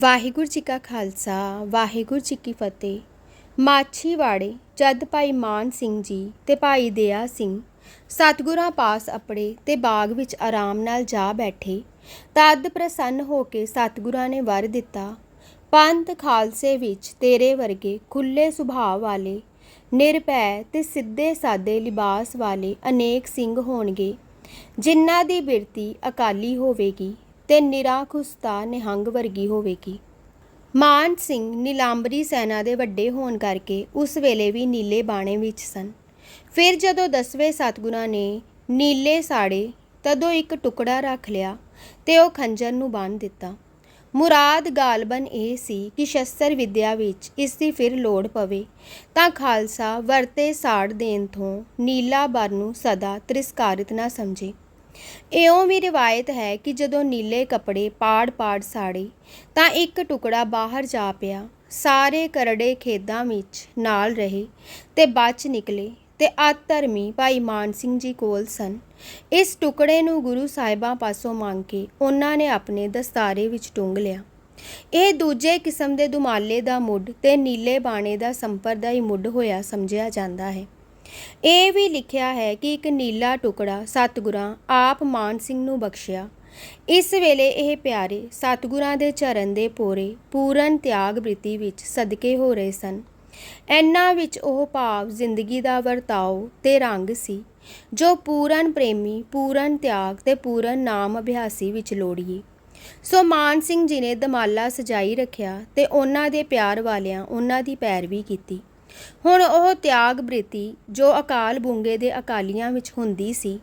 ਵਾਹਿਗੁਰੂ ਜੀ ਕਾ ਖਾਲਸਾ, ਵਾਹਿਗੁਰੂ ਜੀ ਕੀ ਫਤਿਹ। ਮਾਛੀਵਾੜੇ, ਜਦ ਭਾਈ ਮਾਨ ਸਿੰਘ ਜੀ ਤੇ ਭਾਈ ਦਇਆ ਸਿੰਘ ਸਤਿਗੁਰਾਂ ਪਾਸ ਆਪਣੇ ਤੇ ਬਾਗ ਵਿੱਚ ਆਰਾਮ ਨਾਲ ਜਾ ਬੈਠੇ, ਤਦ ਪ੍ਰਸੰਨ ਹੋ ਕੇ ਸਤਿਗੁਰਾਂ ਨੇ ਵਰ ਦਿੱਤਾ, ਪੰਥ ਖਾਲਸੇ ਵਿੱਚ ਤੇਰੇ ਵਰਗੇ ਖੁੱਲੇ ਸੁਭਾਅ ਵਾਲੇ, ਨਿਰਭੈ ਤੇ ਸਿੱਧੇ ਸਾਦੇ ਲਿਬਾਸ ਵਾਲੇ ਅਨੇਕ ਸਿੰਘ ਹੋਣਗੇ, ਜਿਨ੍ਹਾਂ ਦੀ ਬਿਰਤੀ ਅਕਾਲੀ ਹੋਵੇਗੀ। ਤੇ ਨਿਰਾਖੁਸਤਾ ਨਿਹੰਗ ਵਰਗੀ ਹੋਵੇਗੀ। ਮਾਨ ਸਿੰਘ ਨੀਲਾਂਬਰੀ ਸੈਨਾ ਦੇ ਵੱਡੇ ਹੋਣ ਕਰਕੇ ਉਸ ਵੇਲੇ ਵੀ ਨੀਲੇ ਬਾਣੇ ਵਿੱਚ ਸਨ। ਫਿਰ ਜਦੋਂ ਦਸਵੇਂ ਸਤਗੁਰਾਂ ਨੇ ਨੀਲੇ ਸਾੜੇ ਤਦੋਂ ਇੱਕ ਟੁਕੜਾ ਰੱਖ ਲਿਆ ਤੇ ਉਹ ਖੰਜਰ ਨੂੰ ਬੰਨ੍ਹ ਦਿੱਤਾ। ਮੁਰਾਦ ਗਾਲਬਨ ਇਹ ਸੀ ਕਿ ਸ਼ਸਤਰ ਵਿਦਿਆ ਵਿੱਚ ਇਸ ਦੀ ਫਿਰ ਲੋੜ ਪਵੇ, ਤਾਂ ਖਾਲਸਾ ਵਰਤੇ ਸਾੜ ਦੇਣ ਤੋਂ ਨੀਲਾ ਬਰ ਨੂੰ ਸਦਾ ਤ੍ਰਿਸਕਾਰਿਤ ਨਾ ਸਮਝੇ। ਇਉਂ ਵੀ ਰਿਵਾਇਤ ਹੈ ਕਿ ਜਦੋਂ ਨੀਲੇ ਕੱਪੜੇ ਪਾੜ-ਪਾੜ ਸਾੜੇ, ਤਾਂ ਇੱਕ ਟੁਕੜਾ ਬਾਹਰ ਜਾ ਪਿਆ, ਸਾਰੇ ਕਰੜੇ ਖੇਦਾਂ ਵਿੱਚ ਨਾਲ ਰਹੇ ਤੇ ਬਚ ਨਿਕਲੇ ਤੇ ਆਤ ਧਰਮੀ ਭਾਈ ਮਾਨ ਸਿੰਘ ਜੀ ਕੋਲ ਸਨ। ਇਸ ਟੁਕੜੇ ਨੂੰ ਗੁਰੂ ਸਾਹਿਬਾਂ ਪਾਸੋਂ ਮੰਗ ਕੇ ਉਹਨਾਂ ਨੇ ਆਪਣੇ ਦਸਤਾਰੇ ਵਿੱਚ ਟੁੰਗ ਲਿਆ। ਇਹ ਦੂਜੇ ਕਿਸਮ ਦੇ ਦੁਮਾਲੇ ਦਾ ਮੁੱਢ ਤੇ ਨੀਲੇ ਬਾਣੇ ਦਾ ਸੰਪਰਦਾ ਹੀ ਮੁੱਢ ਹੋਇਆ ਸਮਝਿਆ ਜਾਂਦਾ ਹੈ। ਇਹ ਵੀ ਲਿਖਿਆ ਹੈ ਕਿ ਇੱਕ ਨੀਲਾ ਟੁਕੜਾ ਸਤਿਗੁਰਾਂ ਆਪ ਮਾਨ ਸਿੰਘ ਨੂੰ ਬਖਸ਼ਿਆ। ਇਸ ਵੇਲੇ ਇਹ ਪਿਆਰੇ ਸਤਿਗੁਰਾਂ ਦੇ ਚਰਨ ਦੇ ਪੋਰੇ ਪੂਰਨ ਤਿਆਗ ਬ੍ਰਿਤੀ ਵਿੱਚ ਸਦਕੇ ਹੋ ਰਹੇ ਸਨ। ਐਨਾ ਵਿੱਚ ਉਹ ਭਾਵ ਜ਼ਿੰਦਗੀ ਦਾ ਵਰਤਾਓ ਤੇ ਰੰਗ ਸੀ, ਜੋ ਪੂਰਨ ਪ੍ਰੇਮੀ, ਪੂਰਨ ਤਿਆਗ ਤੇ ਪੂਰਨ ਨਾਮ ਅਭਿਆਸੀ ਵਿੱਚ ਲੋੜੀਏ। ਸੋ ਮਾਨ ਸਿੰਘ ਜੀ ਨੇ ਦਮਾਲਾ ਸਜਾਈ ਰੱਖਿਆ ਤੇ ਉਹਨਾਂ ਦੇ ਪਿਆਰ ਵਾਲਿਆਂ ਉਹਨਾਂ ਦੀ ਪੈਰਵੀ ਕੀਤੀ। ਹੁਣ ਉਹ ਤਿਆਗ ਬ੍ਰਿਤੀ ਜੋ ਅਕਾਲ ਬੁੰਗੇ ਦੇ ਅਕਾਲੀਆਂ ਵਿੱਚ ਹੁੰਦੀ ਸੀ,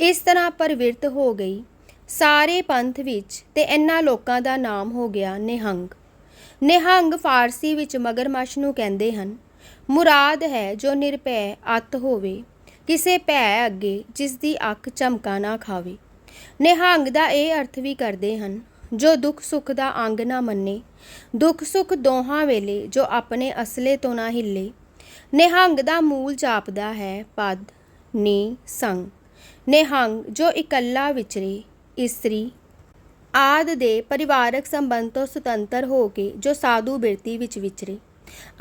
ਇਸ ਤਰ੍ਹਾਂ ਪਰਵਿਰਤ ਹੋ ਗਈ। ਸਾਰੇ ਪੰਥ ਵਿੱਚ ਤੇ ਇਹਨਾਂ ਲੋਕਾਂ ਦਾ ਨਾਮ ਹੋ ਗਿਆ ਨਿਹੰਗ। ਨਿਹੰਗ ਫਾਰਸੀ ਵਿੱਚ ਮਗਰਮੱਛ ਨੂੰ ਕਹਿੰਦੇ ਹਨ। ਮੁਰਾਦ ਹੈ ਜੋ ਨਿਰਭੈ ਅਤ ਹੋਵੇ, ਕਿਸੇ ਭੈ ਅੱਗੇ ਜਿਸ ਦੀ ਅੱਖ ਚਮਕਾ ਨਾ ਖਾਵੇ। ਨਿਹੰਗ ਦਾ ਇਹ ਅਰਥ ਵੀ ਕਰਦੇ ਹਨ ਜੋ ਦੁੱਖ ਸੁੱਖ ਦਾ ਅੰਗ ਨਾ ਮੰਨੇ, ਦੁੱਖ ਸੁੱਖ ਦੋਹਾਂ ਵੇਲੇ ਜੋ ਆਪਣੇ ਅਸਲੇ ਤੋਂ ਨਾ ਹਿੱਲੇ। ਨਿਹੰਗ ਦਾ ਮੂਲ ਜਾਪਦਾ ਹੈ ਪਦ, ਨੀ, ਸੰਗ। ਨਿਹੰਗ ਜੋ ਇਕੱਲਾ ਵਿਚਰੇ, ਇਸਤਰੀ, ਆਦ ਦੇ ਪਰਿਵਾਰਕ ਸੰਬੰਧ ਤੋਂ ਸੁਤੰਤਰ ਹੋ ਕੇ ਜੋ ਸਾਧੂ ਬਿਰਤੀ ਵਿੱਚ ਵਿਚਰੇ।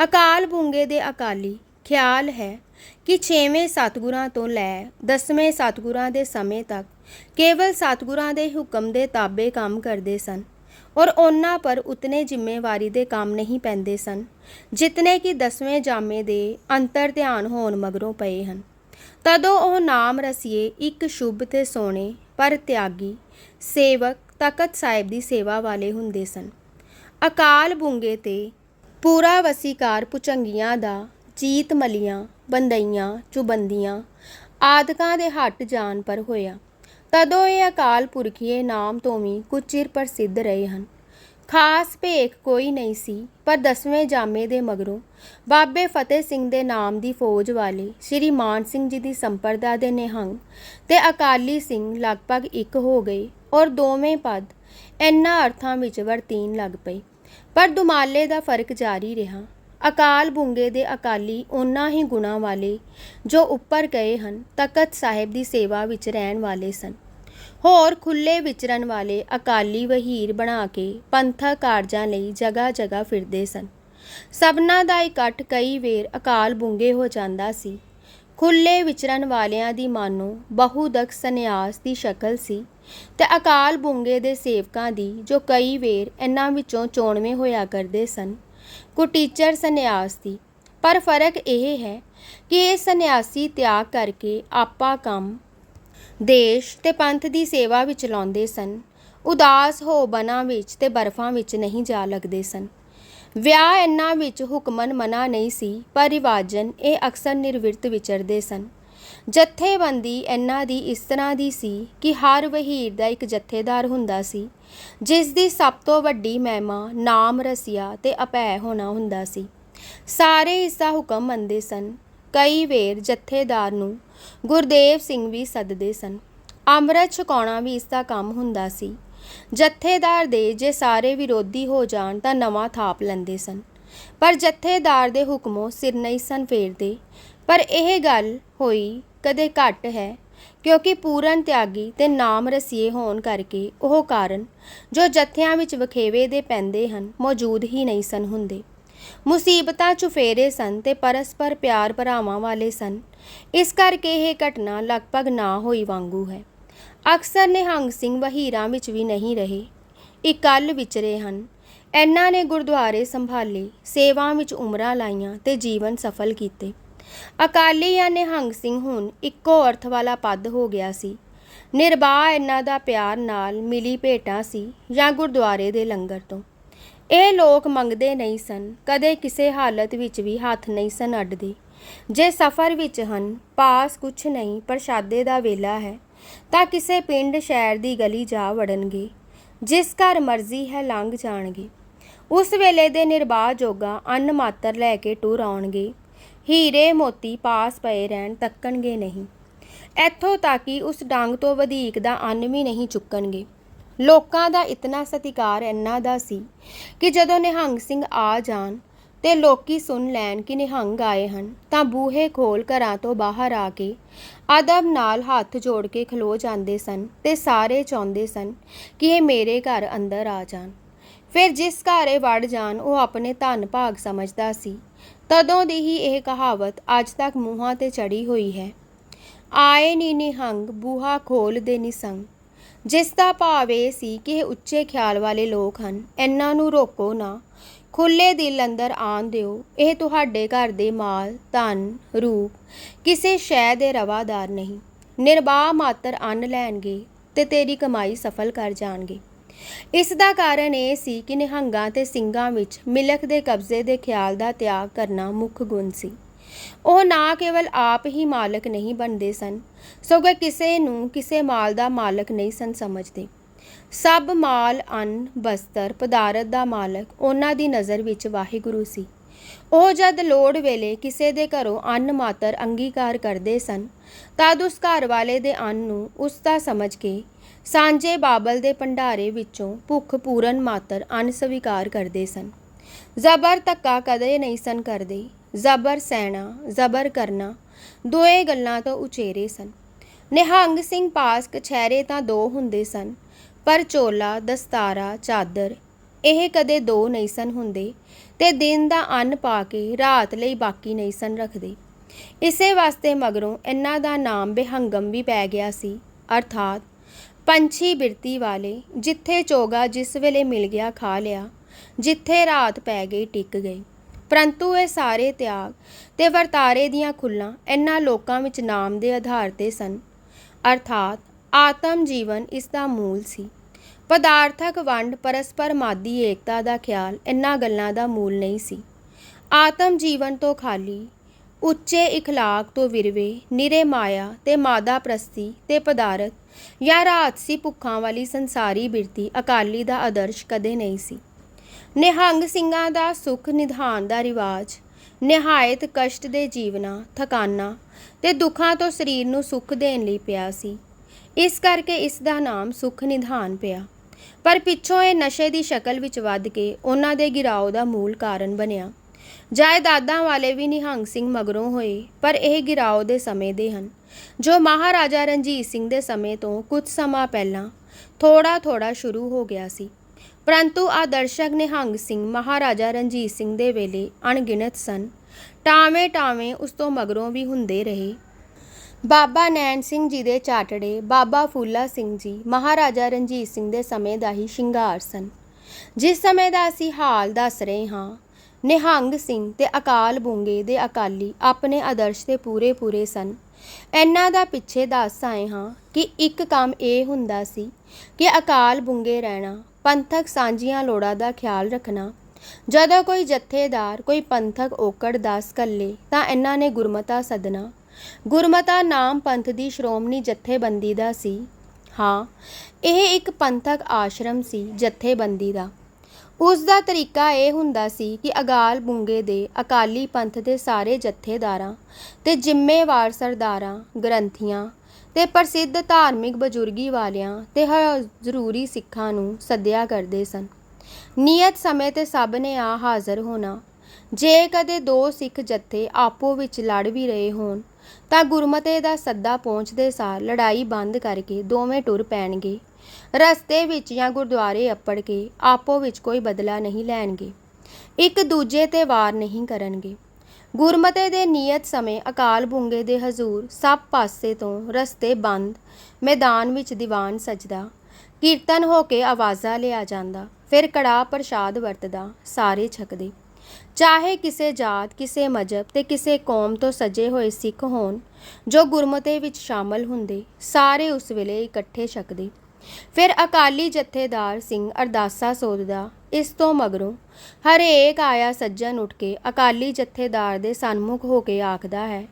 ਅਕਾਲ ਬੁੰਗੇ ਦੇ ਅਕਾਲੀ, ਖਿਆਲ ਹੈ ਕਿ ਛੇਵੇਂ ਸਤਗੁਰਾਂ ਤੋਂ ਲੈ ਦਸਵੇਂ ਸਤਗੁਰਾਂ ਦੇ ਸਮੇਂ ਤੱਕ ਕੇਵਲ ਸਤਗੁਰਾਂ ਦੇ ਹੁਕਮ ਦੇ ਤਾਬੇ ਕੰਮ ਕਰਦੇ ਸਨ ਔਰ ਉਹਨਾਂ ਪਰ ਉਤਨੇ ਜ਼ਿੰਮੇਵਾਰੀ ਦੇ ਕੰਮ ਨਹੀਂ ਪੈਂਦੇ ਸਨ, ਜਿਤਨੇ ਕਿ ਦਸਵੇਂ ਜਾਮੇ ਦੇ ਅੰਤਰ ਧਿਆਨ ਹੋਣ ਮਗਰੋਂ ਪਏ ਹਨ। ਤਦੋਂ ਉਹ ਨਾਮ ਰਸੀਏ ਇੱਕ ਸ਼ੁਭ ਤੇ ਸੋਹਣੇ, ਪਰ ਤਿਆਗੀ, ਸੇਵਕ ਤਖਤ ਸਾਹਿਬ ਦੀ ਸੇਵਾ ਵਾਲੇ ਹੁੰਦੇ ਸਨ। ਅਕਾਲ ਬੁੰਗੇ ਤੇ ਪੂਰਾ ਵਸੀਕਾਰ ਪੁਚੰਗੀਆਂ ਦਾ ਚੀਤ ਮਲੀਆਂ, ਬੰਦਈਆਂ, ਚੁਬੰਦੀਆਂ ਆਦਿਕਾਂ ਦੇ ਹੱਟ ਜਾਣ ਪਰ ਹੋਇਆ। ਤਦੋਂ ਇਹ ਅਕਾਲ ਪੁਰਖੀਏ ਨਾਮ ਤੋਂ ਵੀ ਕੁਝ ਚਿਰ ਪ੍ਰਸਿੱਧ ਰਹੇ ਹਨ। ਖਾਸ ਭੇਖ ਕੋਈ ਨਹੀਂ ਸੀ, ਪਰ ਦਸਵੇਂ ਜਾਮੇ ਦੇ ਮਗਰੋਂ ਬਾਬੇ ਫਤਿਹ ਸਿੰਘ ਦੇ ਨਾਮ ਦੀ ਫੌਜ ਵਾਲੇ ਸ੍ਰੀ ਮਾਨ ਸਿੰਘ ਜੀ ਦੀ ਸੰਪਰਦਾ ਦੇ ਨਿਹੰਗ ਤੇ ਅਕਾਲੀ ਸਿੰਘ ਲਗਭਗ ਇੱਕ ਹੋ ਗਏ ਔਰ ਦੋਵੇਂ ਪਦ ਇੰਨਾ ਅਰਥਾਂ ਵਿੱਚ ਵਰਤੀਨ ਲੱਗ ਪਏ। ਪਰ ਦੁਮਾਲੇ ਦਾ ਫ਼ਰਕ ਜਾਰੀ ਰਿਹਾ। ਅਕਾਲ ਬੁੰਗੇ ਦੇ ਅਕਾਲੀ ਉਹਨਾਂ ਹੀ ਗੁਣਾ ਵਾਲੇ ਜੋ ਉੱਪਰ ਗਏ ਹਨ, ਤਖਤ ਸਾਹਿਬ ਦੀ ਸੇਵਾ ਵਿੱਚ ਰਹਿਣ ਵਾਲੇ ਸਨ। ਹੋਰ ਖੁੱਲੇ ਵਿਚਰਨ ਵਾਲੇ ਅਕਾਲੀ ਵਹੀਰ ਬਣਾ ਕੇ ਪੰਥਕ ਕਾਰਜਾਂ ਲਈ ਜਗ੍ਹਾ ਜਗ੍ਹਾ ਫਿਰਦੇ ਸਨ। ਸਭਨਾ ਦਾ ਇਕੱਠ ਕਈ ਵੇਰ ਅਕਾਲ ਬੁੰਗੇ ਹੋ ਜਾਂਦਾ ਸੀ। ਖੁੱਲੇ ਵਿਚਰਨ ਵਾਲਿਆਂ ਦੀ ਮਾਨੋ ਬਹੁਦਕ ਸੰਨਿਆਸ ਦੀ ਸ਼ਕਲ ਸੀ ਤੇ ਅਕਾਲ ਬੁੰਗੇ ਦੇ ਸੇਵਕਾਂ ਦੀ ਜੋ ਕਈ ਵੇਰ ਇਹਨਾਂ ਵਿੱਚੋਂ ਚੋਣਵੇਂ ਹੋਇਆ ਕਰਦੇ ਸਨ। ਕੁਟੀਚਰ ਸੰਨਿਆਸ ਦੀ। ਪਰ ਫ਼ਰਕ ਇਹ ਹੈ ਕਿ ਇਹ ਸੰਨਿਆਸੀ ਤਿਆਗ ਕਰਕੇ ਆਪਾ ਕੰਮ, ਦੇਸ਼ ਤੇ ਪੰਥ ਦੀ ਸੇਵਾ ਵਿੱਚ ਲਾਉਂਦੇ ਸਨ। ਉਦਾਸ ਹੋ ਬਨਾਂ ਵਿੱਚ ਤੇ ਬਰਫਾਂ ਵਿੱਚ ਨਹੀਂ ਜਾ ਲੱਗਦੇ ਸਨ। ਵਿਆਹ ਇਹਨਾਂ ਵਿੱਚ ਹੁਕਮਨ ਮਨਾ ਨਹੀਂ ਸੀ, ਪਰ ਰਿਵਾਜਨ ਇਹ ਅਕਸਰ ਨਿਰਵਿਰਤ ਵਿਚਰਦੇ ਸਨ। ਜਥੇਬੰਦੀ ਇਹਨਾਂ ਦੀ ਇਸ ਤਰ੍ਹਾਂ ਦੀ ਸੀ ਕਿ ਹਰ ਵਹੀਰ ਦਾ ਇੱਕ ਜਥੇਦਾਰ ਹੁੰਦਾ ਸੀ, ਜਿਸ ਦੀ ਸਭ ਤੋਂ ਵੱਡੀ ਮਹਿਮਾ ਨਾਮ, ਰਸੀਆ ਤੇ ਅਪੈ ਹੋਣਾ ਹੁੰਦਾ ਸੀ। ਸਾਰੇ ਇਸ ਦਾ ਹੁਕਮ ਮੰਨਦੇ ਸਨ। ਕਈ ਵੇਰ ਜਥੇਦਾਰ ਨੂੰ ਗੁਰਦੇਵ ਸਿੰਘ ਵੀ ਸੱਦਦੇ ਸਨ। ਅੰਮ੍ਰਿਤ ਛਕਾਉਣਾ ਵੀ ਇਸ ਦਾ ਕੰਮ ਹੁੰਦਾ ਸੀ। ਜਥੇਦਾਰ ਦੇ ਜੇ ਸਾਰੇ ਵਿਰੋਧੀ ਹੋ ਜਾਣ ਤਾਂ ਨਵਾਂ ਥਾਪ ਲੈਂਦੇ ਸਨ। ਪਰ ਜਥੇਦਾਰ ਦੇ ਹੁਕਮੋਂ ਸਿਰ ਨਹੀਂ ਸਨ ਫੇਰਦੇ। ਪਰ ਇਹ ਗੱਲ ਹੋਈ ਕਦੇ ਘੱਟ ਹੈ, ਕਿਉਂਕਿ ਪੂਰਨ ਤਿਆਗੀ ਤੇ ਨਾਮ ਰਸੀਏ ਹੋਣ ਕਰਕੇ ਉਹ ਕਾਰਨ ਜੋ ਜੱਥਿਆਂ ਵਿੱਚ ਵਖੇਵੇ ਦੇ ਪੈਂਦੇ ਹਨ, ਮੌਜੂਦ ਹੀ ਨਹੀਂ ਸਨ ਹੁੰਦੇ। ਮੁਸੀਬਤਾਂ ਚੁਫੇਰੇ ਸਨ ਤੇ ਪਰਸਪਰ ਪਿਆਰ ਭਰਾਵਾਂ ਵਾਲੇ ਸਨ। ਇਸ ਕਰਕੇ ਇਹ ਘਟਨਾ ਲਗਭਗ ਨਾ ਹੋਈ ਵਾਂਗੂ ਹੈ। ਅਕਸਰ ਨਿਹੰਗ ਸਿੰਘ ਵਹੀਰਾਂ ਵਿੱਚ ਵੀ ਨਹੀਂ ਰਹੇ। ਇਕੱਲ ਵਿਚਰੇ ਹਨ। ਇਹਨਾਂ ਨੇ ਗੁਰਦੁਆਰੇ ਸੰਭਾਲੇ, ਸੇਵਾ ਵਿੱਚ ਉਮਰਾਂ ਲਾਈਆਂ ਤੇ ਜੀਵਨ ਸਫਲ ਕੀਤੇ। ਅਕਾਲੀ ਜਾਂ ਨਿਹੰਗ ਸਿੰਘ ਹੁਣ ਇੱਕੋ ਅਰਥ ਵਾਲਾ ਪਦ ਹੋ ਗਿਆ ਸੀ। ਨਿਰਬਾਹ ਇਹਨਾਂ ਦਾ ਪਿਆਰ ਨਾਲ ਮਿਲੀ ਭੇਟਾਂ ਸੀ ਜਾਂ ਗੁਰਦੁਆਰੇ ਦੇ ਲੰਗਰ ਤੋਂ। ਇਹ ਲੋਕ ਮੰਗਦੇ ਨਹੀਂ ਸਨ, ਕਦੇ ਕਿਸੇ ਹਾਲਤ ਵਿੱਚ ਵੀ ਹੱਥ ਨਹੀਂ ਸਨ ਅੱਡਦੇ। ਜੇ ਸਫ਼ਰ ਵਿੱਚ ਹਨ, ਪਾਸ ਕੁਛ ਨਹੀਂ, ਪ੍ਰਸ਼ਾਦੇ ਦਾ ਵੇਲਾ ਹੈ, ਤਾਂ ਕਿਸੇ ਪਿੰਡ ਸ਼ਹਿਰ ਦੀ ਗਲੀ ਜਾ ਵੜਨਗੇ, ਜਿਸ ਘਰ ਮਰਜ਼ੀ ਹੈ ਲੰਘ ਜਾਣਗੇ। ਉਸ ਵੇਲੇ ਦੇ ਨਿਰਬਾਹ ਜੋਗਾ ਅੰਨ ਮਾਤਰ ਲੈ ਕੇ ਟੁਰ ਆਉਣਗੇ। ਹੀਰੇ ਮੋਤੀ ਪਾਸ ਪਏ ਰਹਿਣ ਤੱਕਣਗੇ ਨਹੀਂ। ਇੱਥੋਂ ਤੱਕ ਕਿ ਉਸ ਡੰਗ ਤੋਂ ਵਧੇਕ ਦਾ ਅੰਨ ਵੀ ਨਹੀਂ ਚੁੱਕਣਗੇ। ਲੋਕਾਂ ਦਾ ਇਤਨਾ ਸਤਿਕਾਰ ਇੰਨਾ ਦਾ ਸੀ ਕਿ ਜਦੋਂ ਨਿਹੰਗ ਸਿੰਘ ਆ ਜਾਣ ਤੇ ਲੋਕੀ ਸੁਣ ਲੈਣ ਕਿ ਨਿਹੰਗ ਆਏ ਹਨ, ਤਾਂ ਬੂਹੇ ਖੋਲ ਘਰਾਂ ਤੋਂ ਬਾਹਰ ਆ ਕੇ ਅਦਬ ਨਾਲ ਹੱਥ ਜੋੜ ਕੇ ਖਲੋ ਜਾਂਦੇ ਸਨ ਤੇ ਸਾਰੇ ਚਾਹੁੰਦੇ ਸਨ ਕਿ ਇਹ ਮੇਰੇ ਘਰ ਅੰਦਰ ਆ ਜਾਣ। ਫਿਰ ਜਿਸ ਘਰੇ ਵੜ ਜਾਣ, ਉਹ ਆਪਣੇ ਧਨ ਭਾਗ ਸਮਝਦਾ ਸੀ ਤਦੋਂ ਦੀ ਹੀ ਇਹ ਕਹਾਵਤ ਅੱਜ ਤੱਕ ਮੂੰਹਾਂ ਤੇ ਚੜੀ ਹੋਈ ਹੈ। ਆਏ ਨੀ ਨਿਹੰਗ ਬੂਹਾ ਖੋਲ ਦੇ ਨਿਸੰਗ। ਜਿਸ ਦਾ ਭਾਵ ਇਹ ਸੀ ਕਿ ਇਹ ਉੱਚੇ ਖਿਆਲ ਵਾਲੇ ਲੋਕ ਹਨ, ਇਹਨਾਂ ਨੂੰ ਰੋਕੋ ਨਾ। ਖੁੱਲੇ ਦਿਲ ਅੰਦਰ ਆਣ ਦਿਓ। ਇਹ ਤੁਹਾਡੇ ਘਰ ਦੇ ਮਾਲ, ਧਨ, ਰੂਪ, ਕਿਸੇ ਸ਼ੈ ਦੇ ਰਵਾਦਾਰ ਨਹੀਂ। ਨਿਰਬਾਹ ਮਾਤਰ ਅੰਨ ਲੈਣਗੇ ਤੇ ਤੇਰੀ ਕਮਾਈ ਸਫਲ ਕਰ ਜਾਣਗੇ। ਇਸ ਦਾ ਕਾਰਨ ਇਹ ਸੀ ਕਿ ਨਿਹੰਗਾਂ ਤੇ ਸਿੰਘਾਂ ਵਿੱਚ ਮਿਲਕ ਦੇ ਕਬਜ਼ੇ ਦੇ ਖਿਆਲ ਦਾ ਤਿਆਗ ਕਰਨਾ ਮੁੱਖ ਗੁਣ ਸੀ। ਉਹ ਨਾ ਕੇਵਲ ਆਪ ਹੀ ਮਾਲਕ ਨਹੀਂ ਬਣਦੇ ਸਨ, ਸਗੋਂ ਕਿਸੇ ਨੂੰ ਕਿਸੇ ਮਾਲ ਦਾ ਮਾਲਕ ਨਹੀਂ ਸਨ ਸਮਝਦੇ। ਸਭ ਮਾਲ, ਅੰਨ, ਬਸਤਰ, ਪਦਾਰਥ ਦਾ ਮਾਲਕ ਉਹਨਾਂ ਦੀ ਨਜ਼ਰ ਵਿੱਚ ਵਾਹਿਗੁਰੂ ਸੀ। ਉਹ ਜਦ ਲੋੜ ਵੇਲੇ ਕਿਸੇ ਦੇ ਘਰੋਂ ਅੰਨ ਮਾਤਰ ਅੰਗੀਕਾਰ ਕਰਦੇ ਸਨ, ਤਦ ਉਸ ਘਰ ਵਾਲੇ ਦੇ ਅੰਨ ਨੂੰ ਉਸ ਦਾ ਸਮਝ ਕੇ ਸਾਂਝੇ ਬਾਬਲ ਦੇ ਭੰਡਾਰੇ ਵਿੱਚੋਂ ਭੁੱਖ ਪੂਰਨ ਮਾਤਰ ਅੰਨ ਸਵੀਕਾਰ ਕਰਦੇ ਸਨ। ਜ਼ਬਰ ਧੱਕਾ ਕਦੇ ਨਹੀਂ ਸਨ ਕਰਦੇ। ਜ਼ਬਰ ਸਹਿਣਾ, ਜ਼ਬਰ ਕਰਨਾ ਦੋਏ ਗੱਲਾਂ ਤੋਂ ਉਚੇਰੇ ਸਨ। ਨਿਹੰਗ ਸਿੰਘ ਪਾਸ ਕਛਹਿਰੇ ਤਾਂ ਦੋ ਹੁੰਦੇ ਸਨ, ਪਰ ਚੋਲਾ, ਦਸਤਾਰਾ, ਚਾਦਰ ਇਹ ਕਦੇ ਦੋ ਨਹੀਂ ਸਨ ਹੁੰਦੇ ਤੇ ਦਿਨ ਦਾ ਅੰਨ ਪਾ ਕੇ ਰਾਤ ਲਈ ਬਾਕੀ ਨਹੀਂ ਸਨ ਰੱਖਦੇ। ਇਸੇ ਵਾਸਤੇ ਮਗਰੋਂ ਇਹਨਾਂ ਦਾ ਨਾਮ ਬੇਹੰਗਮ ਵੀ ਪੈ ਗਿਆ ਸੀ, ਅਰਥਾਤ ਪੰਛੀ ਬਿਰਤੀ ਵਾਲੇ, ਜਿੱਥੇ ਚੋਗਾ ਜਿਸ ਵੇਲੇ ਮਿਲ ਗਿਆ ਖਾ ਲਿਆ, ਜਿੱਥੇ ਰਾਤ ਪੈ ਗਈ ਟਿਕ ਗਈ। ਪਰੰਤੂ ਇਹ ਸਾਰੇ ਤਿਆਗ ਤੇ ਵਰਤਾਰੇ ਦੀਆਂ ਖੁੱਲਾਂ ਇਹਨਾਂ ਲੋਕਾਂ ਵਿੱਚ ਨਾਮ ਦੇ ਆਧਾਰ ਤੇ ਸਨ। ਅਰਥਾਤ ਆਤਮ ਜੀਵਨ ਇਸ ਦਾ ਮੂਲ ਸੀ। ਪਦਾਰਥਕ ਵੰਡ ਪਰਸਪਰ ਮਾਦੀ ਏਕਤਾ ਦਾ ਖਿਆਲ ਇਹਨਾਂ ਗੱਲਾਂ ਦਾ ਮੂਲ ਨਹੀਂ ਸੀ। ਆਤਮ ਜੀਵਨ ਤੋਂ ਖਾਲੀ, ਉੱਚੇ ਇਖਲਾਕ ਤੋਂ ਵਿਰਵੇ, ਨਿਰੇ ਮਾਇਆ ਤੇ ਮਾਦਾ ਪ੍ਰਸਤੀ ਤੇ ਪਦਾਰਥ ਜਾਂ ਰਾਜਸੀ ਭੁੱਖਾਂ ਵਾਲੀ ਸੰਸਾਰੀ ਬਿਰਤੀ, ਅਕਾਲੀ ਦਾ ਆਦਰਸ਼ ਕਦੇ ਨਹੀਂ ਸੀ। ਨਿਹੰਗ ਸਿੰਘਾਂ ਦਾ ਸੁਖ ਨਿਧਾਨ ਦਾ ਰਿਵਾਜ, ਨਿਹਾਇਤ ਕਸ਼ਟ ਦੇ ਜੀਵਨਾ, ਥਕਾਨਾ ਤੇ ਦੁੱਖਾਂ ਤੋਂ ਸਰੀਰ ਨੂੰ ਸੁੱਖ ਦੇਣ ਲਈ ਪਿਆ ਸੀ। ਇਸ ਕਰਕੇ ਇਸ ਦਾ ਨਾਮ ਸੁਖ ਨਿਧਾਨ ਪਿਆ। ਪਰ ਪਿੱਛੋਂ ਇਹ ਨਸ਼ੇ ਦੀ ਸ਼ਕਲ ਵਿੱਚ ਵੱਧ ਕੇ ਉਹਨਾਂ ਦੇ ਗਿਰਾਓ ਦਾ ਮੂਲ ਕਾਰਨ ਬਣਿਆ। ਜਾਇਦਾਦਾਂ ਵਾਲੇ ਵੀ ਨਿਹੰਗ ਸਿੰਘ ਮਗਰੋਂ ਹੋਏ, ਪਰ ਇਹ ਗਿਰਾਓ ਦੇ ਸਮੇਂ ਦੇ ਹਨ। ਜੋ ਮਹਾਰਾਜਾ ਰਣਜੀਤ ਸਿੰਘ ਦੇ ਸਮੇਂ ਤੋਂ ਕੁਝ ਸਮਾਂ ਪਹਿਲਾਂ ਥੋੜਾ ਥੋੜਾ ਸ਼ੁਰੂ ਹੋ ਗਿਆ ਸੀ। ਪਰੰਤੂ ਆਦਰਸ਼ਕ ਨਿਹੰਗ ਸਿੰਘ ਮਹਾਰਾਜਾ ਰਣਜੀਤ ਸਿੰਘ ਦੇ ਵੇਲੇ ਅਣਗਿਣਤ ਸਨ। ਟਾਵੇਂ ਟਾਵੇਂ ਉਸ ਤੋਂ ਮਗਰੋਂ ਵੀ ਹੁੰਦੇ ਰਹੇ। ਬਾਬਾ ਨੈਣ ਸਿੰਘ ਜੀ ਦੇ ਚਾਟੜੇ, ਬਾਬਾ ਫੂਲਾ ਸਿੰਘ ਜੀ ਮਹਾਰਾਜਾ ਰਣਜੀਤ ਸਿੰਘ ਦੇ ਸਮੇਂ ਦਾ ਹੀ ਸ਼ਿੰਗਾਰ ਸਨ। ਜਿਸ ਸਮੇਂ ਦਾ ਅਸੀਂ ਹਾਲ ਦੱਸ ਰਹੇ ਹਾਂ, ਨਿਹੰਗ ਸਿੰਘ ਤੇ ਅਕਾਲ ਬੁੰਗੇ ਦੇ ਅਕਾਲੀ ਆਪਣੇ ਆਦਰਸ਼ ਤੇ ਪੂਰੇ ਪੂਰੇ ਸਨ। ਇਹਨਾਂ ਦਾ ਪਿੱਛੇ ਦੱਸ ਆਏ ਹਾਂ ਕਿ ਇੱਕ ਕੰਮ ਇਹ ਹੁੰਦਾ ਸੀ ਕਿ ਅਕਾਲ ਬੁੰਗੇ ਰਹਿਣਾ, ਪੰਥਕ ਸਾਂਝੀਆਂ ਲੋੜਾਂ ਦਾ ਖਿਆਲ ਰੱਖਣਾ। ਜਦੋਂ ਕੋਈ ਜਥੇਦਾਰ, ਕੋਈ ਪੰਥਕ ਓਕੜ ਦਾਸ ਕੱਲੇ, ਤਾਂ ਇਹਨਾਂ ਨੇ ਗੁਰਮਤਾ ਸਦਨਾ ਗੁਰਮਤਾ ਨਾਮ ਪੰਥ ਦੀ ਸ਼੍ਰੋਮਣੀ ਜਥੇਬੰਦੀ ਦਾ ਸੀ। ਹਾਂ, ਇਹ ਇੱਕ ਪੰਥਕ ਆਸ਼ਰਮ ਸੀ ਜਥੇਬੰਦੀ ਦਾ। ਉਸ ਦਾ ਤਰੀਕਾ ਇਹ ਹੁੰਦਾ ਸੀ ਕਿ ਅਗਾਲ ਬੁੰਗੇ ਦੇ ਅਕਾਲੀ ਪੰਥ ਦੇ ਸਾਰੇ ਜਥੇਦਾਰਾਂ ਤੇ ਜ਼ਿੰਮੇਵਾਰ ਸਰਦਾਰਾਂ, ਗ੍ਰੰਥੀਆਂ ਤੇ ਪ੍ਰਸਿੱਧ ਧਾਰਮਿਕ ਬਜ਼ੁਰਗੀ ਵਾਲਿਆਂ ਤੇ ਹ- ਜ਼ਰੂਰੀ ਸਿੱਖਾਂ ਨੂੰ ਸੱਦਿਆ ਕਰਦੇ ਸਨ। ਨਿਯਤ ਸਮੇਂ ਤੇ ਸਭ ਨੇ ਆ ਹਾਜ਼ਰ ਹੋਣਾ। ਜੇ ਕਦੇ ਦੋ ਸਿੱਖ ਜੱਥੇ ਆਪੋ ਵਿੱਚ ਲੜ ਵੀ ਰਹੇ ਹੋਣ ਤਾਂ ਗੁਰਮਤੇ ਦਾ ਸੱਦਾ ਪਹੁੰਚਦੇ ਸਾਰ ਲੜਾਈ ਬੰਦ ਕਰਕੇ ਦੋਵੇਂ ਟੁਰ ਪੈਣਗੇ। ਰਸਤੇ ਵਿੱਚ ਜਾਂ ਗੁਰਦੁਆਰੇ ਅੱਪੜ ਕੇ ਆਪੋ ਵਿੱਚ ਕੋਈ ਬਦਲਾ ਨਹੀਂ ਲੈਣਗੇ। ਇੱਕ ਦੂਜੇ ਤੇ ਵਾਰ ਨਹੀਂ ਕਰਨਗੇ। ਗੁਰਮਤੇ ਦੇ ਨਿਯਤ ਸਮੇਂ ਅਕਾਲ ਬੁੰਗੇ ਦੇ ਹਜ਼ੂਰ ਸਭ ਪਾਸੇ ਤੋਂ ਰਸਤੇ ਬੰਦ, ਮੈਦਾਨ ਵਿੱਚ ਦੀਵਾਨ ਸਜਦਾ, ਕੀਰਤਨ ਹੋ ਕੇ ਆਵਾਜ਼ਾਂ ਲਿਆ ਜਾਂਦਾ, ਫਿਰ ਕੜਾ ਪ੍ਰਸ਼ਾਦ ਵਰਤਦਾ, ਸਾਰੇ ਛਕਦੇ। ਚਾਹੇ ਕਿਸੇ ਜਾਤ, ਕਿਸੇ ਮਜ਼ਹਬ ਤੇ ਕਿਸੇ ਕੌਮ ਤੋਂ ਸਜੇ ਹੋਏ ਸਿੱਖ ਹੋਣ, ਜੋ ਗੁਰਮਤੇ ਵਿੱਚ ਸ਼ਾਮਲ ਹੁੰਦੇ, ਸਾਰੇ ਉਸ ਵੇਲੇ ਇਕੱਠੇ ਛਕਦੇ। ਫਿਰ ਅਕਾਲੀ ਜਥੇਦਾਰ ਸਿੰਘ ਅਰਦਾਸਾ ਸੋਧਦਾ, ਇਸ ਤੋਂ ਮਗਰੋਂ ਹਰੇਕ ਆਇਆ ਸੱਜਣ ਉੱਠ ਕੇ ਅਕਾਲੀ ਜਥੇਦਾਰ ਦੇ ਸਨਮੁਖ ਹੋ ਕੇ ਆਖਦਾ ਹੈ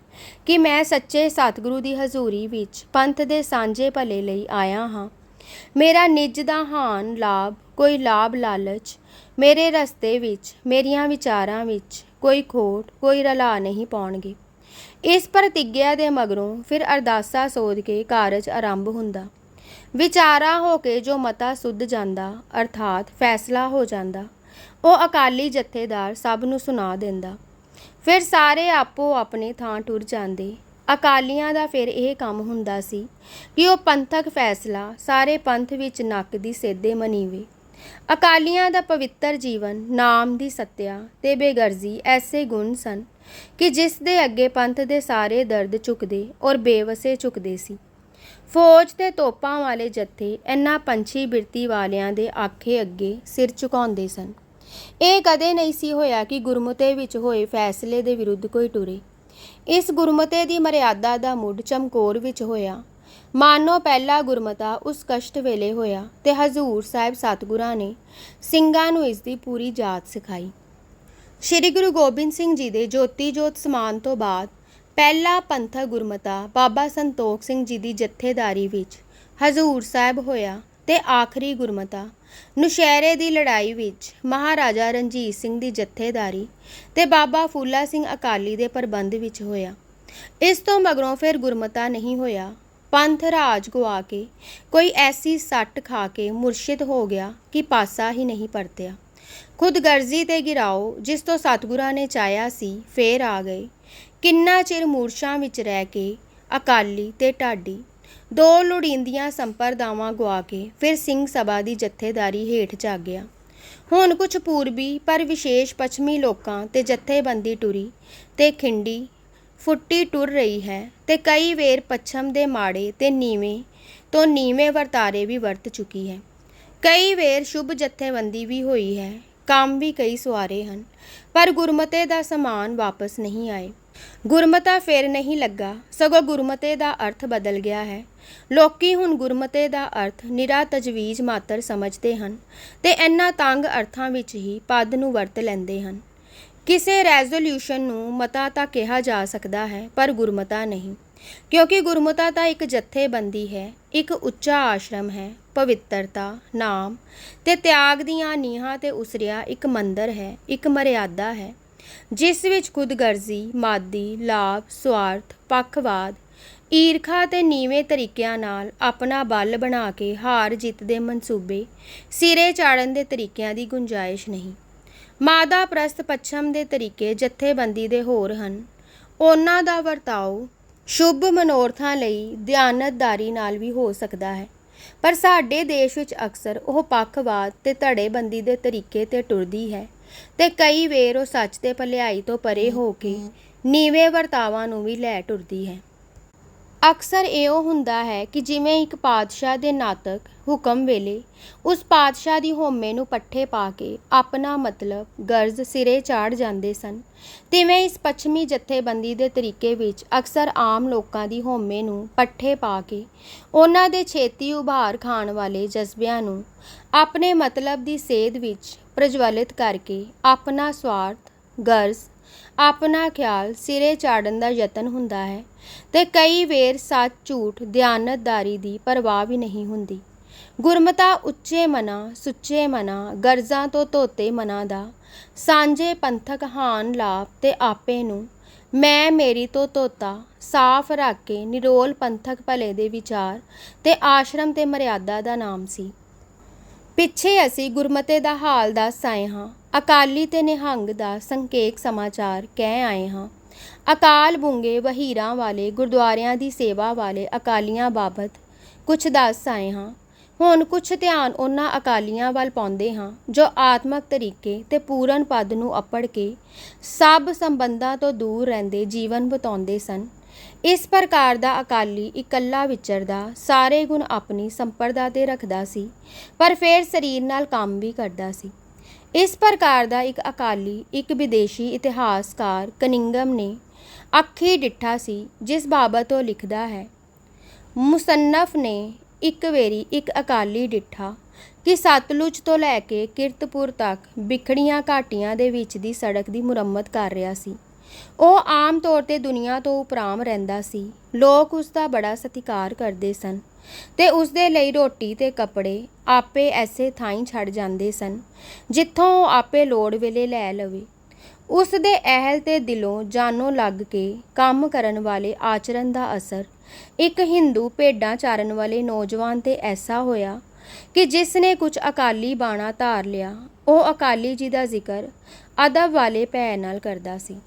ਕਿ ਮੈਂ ਸੱਚੇ ਸਤਿਗੁਰੂ ਦੀ ਹਜ਼ੂਰੀ ਵਿੱਚ ਪੰਥ ਦੇ ਸਾਂਝੇ ਭਲੇ ਲਈ ਆਇਆ ਹਾਂ। ਮੇਰਾ ਨਿੱਜ ਦਾ ਹਾਨ ਲਾਭ, ਕੋਈ ਲਾਭ ਲਾਲਚ। ਮੇਰੇ ਰਸਤੇ ਵਿੱਚ, ਮੇਰੀਆਂ ਵਿਚਾਰਾਂ ਵਿੱਚ ਕੋਈ ਖੋਟ, ਕੋਈ ਰਲਾ ਨਹੀਂ ਪਾਉਣਗੇ। ਇਸ ਪ੍ਰਤੀਗਿਆ ਦੇ ਮਗਰੋਂ ਫਿਰ ਅਰਦਾਸਾ ਸੋਧ ਕੇ ਕਾਰਜ ਆਰੰਭ ਹੁੰਦਾ। ਵਿਚਾਰਾ ਹੋ ਕੇ ਜੋ ਮਤਾ ਸੁੱਧ ਜਾਂਦਾ, ਅਰਥਾਤ ਫੈਸਲਾ ਹੋ ਜਾਂਦਾ, ਉਹ ਅਕਾਲੀ ਜਥੇਦਾਰ ਸਭ ਨੂੰ ਸੁਣਾ ਦਿੰਦਾ। ਫਿਰ ਸਾਰੇ ਆਪੋ ਆਪਣੇ ਥਾਂ ਟੁਰ ਜਾਂਦੇ। ਅਕਾਲੀਆਂ ਦਾ ਫਿਰ ਇਹ ਕੰਮ ਹੁੰਦਾ ਸੀ ਕਿ ਉਹ ਪੰਥਕ ਫੈਸਲਾ ਸਾਰੇ ਪੰਥ ਵਿੱਚ ਨੱਕ ਦੀ ਸੇਧੇ ਮਨੀਵੇ। ਅਕਾਲੀਆਂ ਦਾ ਪਵਿੱਤਰ ਜੀਵਨ ਨਾਮ ਦੀ ਸੱਤਿਆ ਤੇ ਬੇਗਰਜ਼ੀ ਐਸੇ ਗੁਣ ਸਨ ਕਿ ਜਿਸ ਦੇ ਅੱਗੇ ਪੰਥ ਦੇ ਸਾਰੇ ਦਰਦ ਝੁਕਦੇ ਔਰ ਬੇਵਸੇ ਝੁਕਦੇ ਸੀ। ਫੌਜ ਤੇ ਤੋਪਾਂ ਵਾਲੇ ਜੱਥੇ ਇਨ੍ਹਾਂ ਪੰਛੀ ਬਿਰਤੀ ਵਾਲਿਆਂ ਦੇ ਆਖੇ ਅੱਗੇ ਸਿਰ ਝੁਕਾਉਂਦੇ ਸਨ। ਇਹ ਕਦੇ ਨਹੀਂ ਸੀ ਹੋਇਆ ਕਿ ਗੁਰਮਤੇ ਵਿੱਚ ਹੋਏ ਫੈਸਲੇ ਦੇ ਵਿਰੁੱਧ ਕੋਈ ਟੁਰੇ। ਇਸ ਗੁਰਮਤੇ ਦੀ ਮਰਿਆਦਾ ਦਾ ਮੁੱਢ ਚਮਕੌਰ ਵਿੱਚ ਹੋਇਆ। ਮਾਨੋ ਪਹਿਲਾ ਗੁਰਮਤਾ ਉਸ ਕਸ਼ਟ ਵੇਲੇ ਹੋਇਆ ਤੇ ਹਜ਼ੂਰ ਸਾਹਿਬ ਸਤਿਗੁਰਾਂ ਨੇ ਸਿੰਘਾਂ ਨੂੰ ਇਸ ਦੀ ਪੂਰੀ ਜਾਤ ਸਿਖਾਈ। ਸ਼੍ਰੀ ਗੁਰੂ ਗੋਬਿੰਦ ਸਿੰਘ ਜੀ ਦੇ ਜੋਤੀ ਜੋਤ ਸਮਾਨ ਤੋਂ ਬਾਅਦ ਪਹਿਲਾ ਪੰਥਕ ਗੁਰਮਤਾ ਬਾਬਾ ਸੰਤੋਖ ਸਿੰਘ ਜੀ ਦੀ ਜਥੇਦਾਰੀ ਵਿੱਚ ਹਜ਼ੂਰ ਸਾਹਿਬ ਹੋਇਆ ਤੇ ਆਖਰੀ ਗੁਰਮਤਾ ਨੁਸ਼ਹਿਰੇ ਦੀ ਲੜਾਈ ਵਿੱਚ ਮਹਾਰਾਜਾ ਰਣਜੀਤ ਸਿੰਘ ਦੀ ਜਥੇਦਾਰੀ ਤੇ ਬਾਬਾ ਫੂਲਾ ਸਿੰਘ ਅਕਾਲੀ ਦੇ ਪ੍ਰਬੰਧ ਵਿੱਚ ਹੋਇਆ। ਇਸ ਤੋਂ ਮਗਰੋਂ ਫਿਰ ਗੁਰਮਤਾ ਨਹੀਂ ਹੋਇਆ। ਪੰਥ ਰਾਜ ਗਵਾ ਕੇ ਕੋਈ ਐਸੀ ਸੱਟ ਖਾ ਕੇ ਮੁਰਸ਼ਿਦ ਹੋ ਗਿਆ ਕਿ ਪਾਸਾ ਹੀ ਨਹੀਂ ਪਰਤਿਆ। ਖੁਦਗਰਜ਼ੀ ਤੇ ਗਿਰਾਓ ਜਿਸ ਤੋਂ ਸਤਿਗੁਰਾਂ ਨੇ ਚਾਹਿਆ ਸੀ, ਫੇਰ ਆ ਗਏ। ਕਿੰਨਾ ਚਿਰ ਮੂਰਛਾਂ ਵਿੱਚ ਰਹਿ ਕੇ ਅਕਾਲੀ ਤੇ ਢਾਡੀ ਦੋ ਲੋੜੀਂਦੀਆਂ ਸੰਪਰਦਾਵਾਂ ਗਵਾ ਕੇ ਫਿਰ ਸਿੰਘ ਸਭਾ ਦੀ ਜਥੇਦਾਰੀ ਹੇਠ ਜਾਗਿਆ। ਹੁਣ ਕੁਝ ਪੂਰਬੀ ਪਰ ਵਿਸ਼ੇਸ਼ ਪੱਛਮੀ ਲੋਕਾਂ ਤੇ ਜਥੇਬੰਦੀ ਟੁਰੀ ਤੇ ਖਿੰਡੀ ਫੁੱਟੀ ਟੁਰ ਰਹੀ ਹੈ ਤੇ ਕਈ ਵੇਰ ਪੱਛਮ ਦੇ ਮਾੜੇ ਤੇ ਨੀਵੇਂ ਤੋਂ ਨੀਵੇਂ ਵਰਤਾਰੇ ਵੀ ਵਰਤ ਚੁੱਕੀ ਹੈ। ਕਈ ਵੇਰ ਸ਼ੁਭ ਜਥੇਬੰਦੀ ਵੀ ਹੋਈ ਹੈ, ਕੰਮ ਵੀ ਕਈ ਸਵਾਰੇ ਹਨ, ਪਰ ਗੁਰਮਤੇ ਦਾ ਸਮਾਨ ਵਾਪਸ ਨਹੀਂ ਆਏ। ਗੁਰਮਤਾ ਫੇਰ ਨਹੀਂ ਲੱਗਾ, ਸਗੋਂ ਗੁਰਮਤੇ ਦਾ ਅਰਥ ਬਦਲ ਗਿਆ ਹੈ। ਲੋਕੀ ਹੁਣ ਗੁਰਮਤੇ ਦਾ ਅਰਥ ਨਿਰਾ ਤਜਵੀਜ਼ ਮਾਤਰ ਸਮਝਦੇ ਹਨ ਤੇ ਇਹਨਾਂ ਤੰਗ ਅਰਥਾਂ ਵਿੱਚ ਹੀ ਪਦ ਨੂੰ ਵਰਤ ਲੈਂਦੇ ਹਨ। ਕਿਸੇ ਰੈਜ਼ੋਲੂਸ਼ਨ ਨੂੰ ਮਤਾ ਤਾਂ ਕਿਹਾ ਜਾ ਸਕਦਾ ਹੈ, ਪਰ ਗੁਰਮਤਾ ਨਹੀਂ। ਕਿਉਂਕਿ ਗੁਰਮਤਾ ਤਾਂ ਇੱਕ ਜਥੇਬੰਦੀ ਹੈ, ਇੱਕ ਉੱਚਾ ਆਸ਼ਰਮ ਹੈ, ਪਵਿੱਤਰਤਾ, ਨਾਮ ਤੇ ਤਿਆਗ ਦੀਆਂ ਨੀਹਾਂ ਤੇ ਉਸਰਿਆ ਇੱਕ ਮੰਦਰ ਹੈ, ਇੱਕ ਮਰਿਆਦਾ ਹੈ। ਜਿਸ ਵਿੱਚ ਖੁਦਗਰਜ਼ੀ, ਮਾਦੀ, ਲਾਭ ਸਵਾਰਥ ਪੱਖਵਾਦ, ਈਰਖਾ ਤੇ ਨੀਵੇਂ ਤਰੀਕਿਆਂ ਨਾਲ ਆਪਣਾ ਬਲ ਬਣਾ ਕੇ ਹਾਰ ਜਿੱਤ ਦੇ ਮਨਸੂਬੇ ਸਿਰੇ ਚਾੜਨ ਦੇ ਤਰੀਕਿਆਂ ਦੀ ਗੁੰਜਾਇਸ਼ ਨਹੀਂ। ਮਾਦਾ ਪ੍ਰਸਤ ਪੱਛਮ ਦੇ ਤਰੀਕੇ ਜਥੇਬੰਦੀ ਦੇ ਹੋਰ ਹਨ। ਉਹਨਾਂ ਦਾ ਵਰਤਾਓ ਸ਼ੁਭ ਮਨੋਰਥਾਂ ਲਈ ਧਿਆਨਤਦਾਰੀ ਨਾਲ ਵੀ ਹੋ ਸਕਦਾ ਹੈ। ਪਰ ਸਾਡੇ ਦੇਸ਼ ਵਿੱਚ ਅਕਸਰ ਉਹ ਪੱਖਵਾਦ ਤੇ ਧੜੇਬੰਦੀ ਦੇ ਤਰੀਕੇ ਤੇ ਟੁਰਦੀ ਹੈ। ਤੇ ਕਈ ਵੇਰ ਉਹ ਸੱਚ ਤੇ ਭਲਾਈ ਤੋਂ ਪਰੇ ਹੋ ਕੇ ਨੀਵੇਂ ਵਰਤਾਵਾਂ ਨੂੰ ਵੀ ਲੈ ਟੁਰਦੀ ਹੈ। ਅਕਸਰ ਇਹੋ ਹੁੰਦਾ ਹੈ ਕਿ ਜਿਵੇਂ ਇੱਕ ਪਾਤਸ਼ਾਹ ਦੇ ਨਾਤਕ ਹੁਕਮ ਵੇਲੇ ਉਸ ਪਾਤਸ਼ਾਹ ਦੀ ਹੋਮੇ ਨੂੰ ਪੱਠੇ ਪਾ ਕੇ ਆਪਣਾ ਮਤਲਬ ਗਰਜ਼ ਸਿਰੇ ਚਾੜ ਜਾਂਦੇ ਸਨ, ਤਿਵੇਂ ਇਸ ਪੱਛਮੀ ਜਥੇਬੰਦੀ ਦੇ ਤਰੀਕੇ ਵਿੱਚ ਅਕਸਰ ਆਮ ਲੋਕਾਂ ਦੀ ਹੋਮੇ ਨੂੰ ਪੱਠੇ ਪਾ ਕੇ ਉਹਨਾਂ ਦੇ ਛੇਤੀ ਉਭਾਰ ਖਾਣ ਵਾਲੇ ਜਜ਼ਬਿਆਂ ਨੂੰ ਆਪਣੇ ਮਤਲਬ ਦੀ ਸੇਧ ਵਿੱਚ ਪ੍ਰਜਵਲਿਤ ਕਰਕੇ ਆਪਣਾ ਸਵਾਰਥ, ਗਰਜ਼ ਆਪਣਾ ਖਿਆਲ ਸਿਰੇ ਚਾੜਨ ਦਾ ਯਤਨ ਹੁੰਦਾ ਹੈ ਤੇ ਕਈ ਵੇਰ ਸੱਚ ਝੂਠ, ਦਿਆਨਤਦਾਰੀ ਦੀ ਪਰਵਾਹ ਵੀ ਨਹੀਂ ਹੁੰਦੀ। ਗੁਰਮਤਾ ਉੱਚੇ ਮਨਾ, ਸੁੱਚੇ ਮਨਾ, ਗਰਜ਼ਾਂ ਤੋਂ ਧੋਤੇ ਮਨਾ ਦਾ, ਸਾਂਝੇ ਪੰਥਕ ਹਾਨ ਲਾਭ ਤੇ ਆਪੇ ਨੂੰ, ਮੈਂ ਮੇਰੀ ਤੋਂ ਧੋਤਾ, ਸਾਫ਼ ਰੱਖ ਕੇ ਨਿਰੋਲ ਪੰਥਕ ਭਲੇ ਦੇ ਵਿਚਾਰ ਤੇ ਆਸ਼ਰਮ ਤੇ ਮਰਿਆਦਾ ਦਾ ਨਾਮ ਸੀ। ਪਿੱਛੇ ਅਸੀਂ ਗੁਰਮਤੇ ਦਾ ਹਾਲ ਦੱਸ ਆਏ ਹਾਂ। ਅਕਾਲੀ ਤੇ ਨਿਹੰਗ ਦਾ ਸੰਕੇਕ ਸਮਾਚਾਰ ਕਹਿ ਆਏ ਹਾਂ। ਅਕਾਲ ਬੁੰਗੇ ਵਹੀਰਾਂ ਵਾਲੇ, ਗੁਰਦੁਆਰਿਆਂ ਦੀ ਸੇਵਾ ਵਾਲੇ ਅਕਾਲੀਆਂ ਬਾਬਤ ਕੁਝ ਦੱਸ ਆਏ ਹਾਂ। ਹੁਣ ਕੁਝ ਧਿਆਨ ਉਹਨਾਂ ਅਕਾਲੀਆਂ ਵੱਲ ਪਾਉਂਦੇ ਹਾਂ, ਜੋ ਆਤਮਕ ਤਰੀਕੇ ਤੇ ਪੂਰਨ ਪਦ ਨੂੰ ਅਪੜ ਕੇ ਸਭ ਸੰਬੰਧਾਂ ਤੋਂ ਦੂਰ ਰਹਿੰਦੇ ਜੀਵਨ ਬਿਤਾਉਂਦੇ ਸਨ। ਇਸ ਪ੍ਰਕਾਰ ਦਾ ਅਕਾਲੀ ਇਕੱਲਾ ਵਿਚਰਦਾ, ਸਾਰੇ ਗੁਣ ਆਪਣੀ ਸੰਪਰਦਾ ਤੇ ਰੱਖਦਾ ਸੀ, ਪਰ ਫਿਰ ਸਰੀਰ ਨਾਲ ਕੰਮ ਵੀ ਕਰਦਾ ਸੀ। ਇਸ ਪ੍ਰਕਾਰ ਦਾ ਇੱਕ ਅਕਾਲੀ, ਇੱਕ ਵਿਦੇਸ਼ੀ ਇਤਿਹਾਸਕਾਰ ਕਨਿੰਗਮ ਨੇ ਅੱਖੀ ਡਿੱਠਾ ਸੀ, ਜਿਸ ਬਾਬਤ ਉਹ ਲਿਖਦਾ ਹੈ, ਮੁਸੰਨਫ ਨੇ ਇੱਕ ਵੇਰੀ ਇੱਕ ਅਕਾਲੀ ਡਿੱਠਾ ਕਿ ਸਤਲੁਜ ਤੋਂ ਲੈ ਕੇ ਕਿਰਤਪੁਰ ਤੱਕ ਵਿਖੜੀਆਂ ਘਾਟੀਆਂ ਦੇ ਵਿੱਚ ਦੀ ਸੜਕ ਦੀ ਮੁਰੰਮਤ ਕਰ ਰਿਹਾ ਸੀ। ਉਹ ਆਮ ਤੌਰ ਤੇ ਦੁਨੀਆ ਤੋਂ ਉਪਰਾਮ ਰਹਿੰਦਾ ਸੀ। ਲੋਕ ਉਸ ਦਾ ਬੜਾ ਸਤਿਕਾਰ ਕਰਦੇ ਸਨ। ਤੇ ਉਸ ਦੇ ਲਈ ਰੋਟੀ ਤੇ ਕੱਪੜੇ ਆਪੇ ਐਸੇ ਥਾਈਂ ਛੱਡ ਜਾਂਦੇ ਸਨ, ਜਿੱਥੋਂ ਉਹ ਆਪੇ ਲੋੜ ਵੇਲੇ ਲੈ ਲਵੇ। ਉਸ ਦੇ ਅਹਿਲ ਤੇ ਦਿਲੋਂ ਜਾਨੋਂ ਲੱਗ ਕੇ ਕੰਮ ਕਰਨ ਵਾਲੇ ਆਚਰਣ ਦਾ ਅਸਰ, ਇੱਕ ਹਿੰਦੂ ਭੇਡਾਂ ਚਾਰਨ ਵਾਲੇ ਨੌਜਵਾਨ ਤੇ ਐਸਾ ਹੋਇਆ ਕਿ ਜਿਸ ਨੇ ਕੁਝ ਅਕਾਲੀ ਬਾਣਾ ਧਾਰ ਲਿਆ, ਉਹ ਅਕਾਲੀ ਜੀ ਦਾ ਜ਼ਿਕਰ ਅਦਬ ਵਾਲੇ ਭੈ ਨਾਲ ਕਰਦਾ ਸੀ।